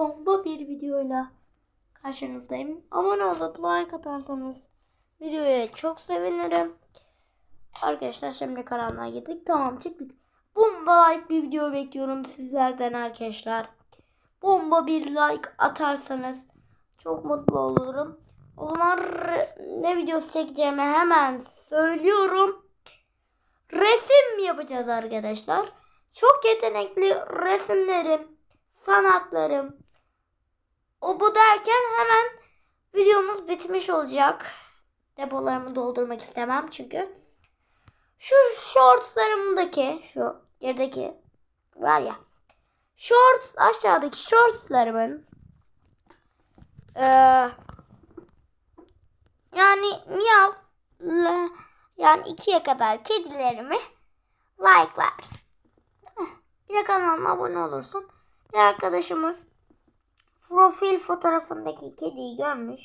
bomba bir videoyla karşınızdayım. Abone olup like atarsanız videoya çok sevinirim. Arkadaşlar şimdi karanlığa girdik. Tamam çıktık. Bomba like bir video bekliyorum sizlerden arkadaşlar. Bomba bir like atarsanız çok mutlu olurum. O zaman ne videosu çekeceğimi hemen söylüyorum. Resim yapacağız arkadaşlar. Çok yetenekli resimlerim, sanatlarım. O bu derken hemen videomuz bitmiş olacak. Depolarımı doldurmak istemem çünkü. Şu shortslarımdaki, şu gerideki var ya. Shorts aşağıdaki shortslarımın eee yani miyav yani ikiye kadar kedilerimi likelarsın. Bir de kanalıma abone olursun. Bir arkadaşımız profil fotoğrafındaki kediyi görmüş.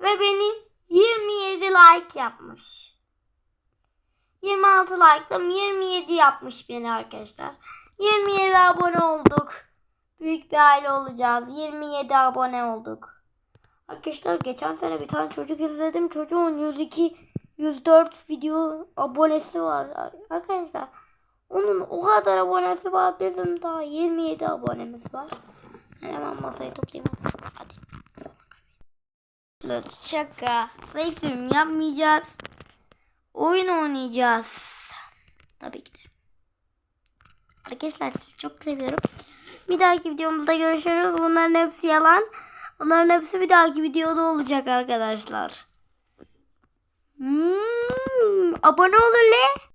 Ve beni 27 like yapmış. 26 like'ım 27 yapmış beni arkadaşlar. 27 abone olduk. Büyük bir aile olacağız. 27 abone olduk. Arkadaşlar geçen sene bir tane çocuk izledim. Çocuğun 102 104 video abonesi var arkadaşlar. Onun o kadar abonesi var. Bizim daha 27 abonemiz var. Hemen masayı toplayayım. Hadi. Hadi. Şaka. Resim yapmayacağız. Oyun oynayacağız. Tabii ki de. Arkadaşlar çok seviyorum. Bir dahaki videomuzda görüşürüz. Bunların hepsi yalan. Bunların hepsi bir dahaki videoda olacak arkadaşlar. Hmm, abone olun le.